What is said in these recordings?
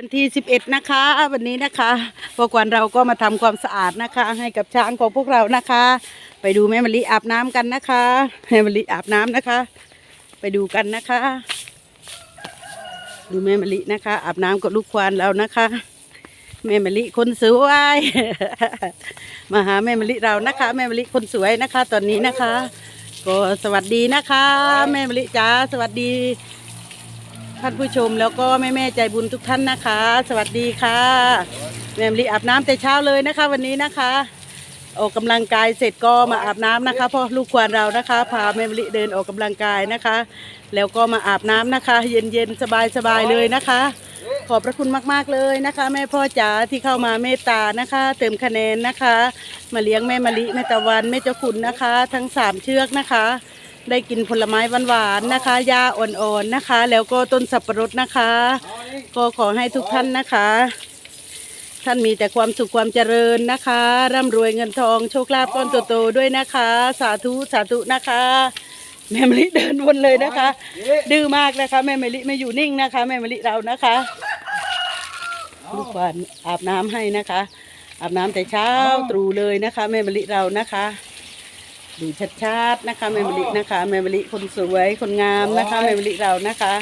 วันที่ 11 นะคะ วันนี้นะคะพวกวันเราก็มาทำความสะอาดนะคะ ให้กับช้างของพวกเรานะคะ ไปดูแม่มะลิอาบน้ำกันนะคะแม่มะลิอาบน้ำนะคะ ไปดูกันนะคะ ดูแม่มะลินะคะ อาบน้ำกับลูกควานเรานะคะ แม่มะลิคนสวยมาหาแม่มะลิเรานะคะ แม่มะลิคนสวยนะคะ ตอนนี้นะคะ ก็สวัสดีนะคะ แม่มะลิจ้าสวัสดี ท่านผู้ชมแล้วก็แม่แม่ใจบุญทุกท่านนะคะ สวัสดีค่ะแม่มลิอาบน้ำแต่เช้าเลยนะคะ วันนี้นะคะออกกำลังกายเสร็จก็มาอาบน้ำนะคะพราะลูกควานเรานะคะ พาแม่มลิเดินออกกำลังกายนะคะ แล้วก็มาอาบน้ำนะคะ เย็นๆสบายๆเลยนะคะ ขอบพระคุณมากๆเลยนะคะ แม่พ่อจ๋าที่เข้ามาเมตตานะคะ เติมคะแนนนะคะ มาเลี้ยงแม่มะลิแม่ตะวันแม่เจ้าขุนนะคะ ทั้งสามเชือกนะคะ ได้กินผลไม้หวานๆนะคะหญ้าอ่อนๆนะคะ แล้วก็ต้นสับปะรดนะคะ ก็ขอให้ทุกท่านนะคะ ท่านมีแต่ความสุขความเจริญนะคะ ร่ำรวยเงินทองโชคลาภก้อนโตๆด้วยนะคะ สาธุสาธุนะคะ แม่มะลิเดินวนเลยนะคะ ดื้อมากนะคะ แม่มะลิไม่อยู่นิ่งนะคะ แม่มะลิเรานะคะลูกควานอาบน้ำให้นะคะ อาบน้ำแต่เช้าตรู่เลยนะคะ แม่มะลิเรานะคะ ดูชัดๆนะคะแม่มะลินะคะแม่มะลิคนสวยคนงามนะคะแม่มะลิเรานะคะ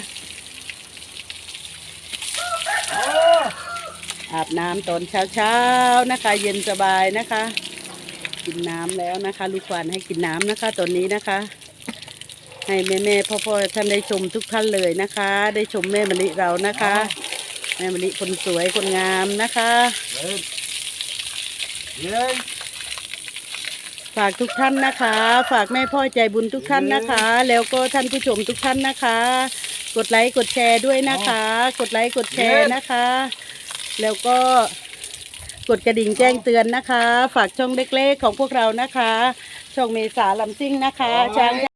อาบน้ำตอนเช้าๆนะคะ เย็นสบายนะคะ กินน้ำแล้วนะคะ ลูกควานให้กินน้ำนะคะตอนนี้นะคะ ให้แม่แม่ๆพ่อๆท่านได้ชมทุกท่านเลยนะคะ ได้ชมแม่มะลิเรานะคะ แม่มะลิคนสวยคนงามนะคะ ฝากทุกท่านนะคะ ฝากแม่พ่อใจบุญทุกท่านนะคะ แล้วก็ท่านผู้ชมทุกท่านนะคะ กดไลค์กดแชร์ด้วยนะคะ กดไลค์กดแชร์นะคะ แล้วก็กดกระดิ่งแจ้งเตือนนะคะ ฝากช่องเล็กๆของพวกเรานะคะ ช่องเมษาลำซิ่งนะคะช้าง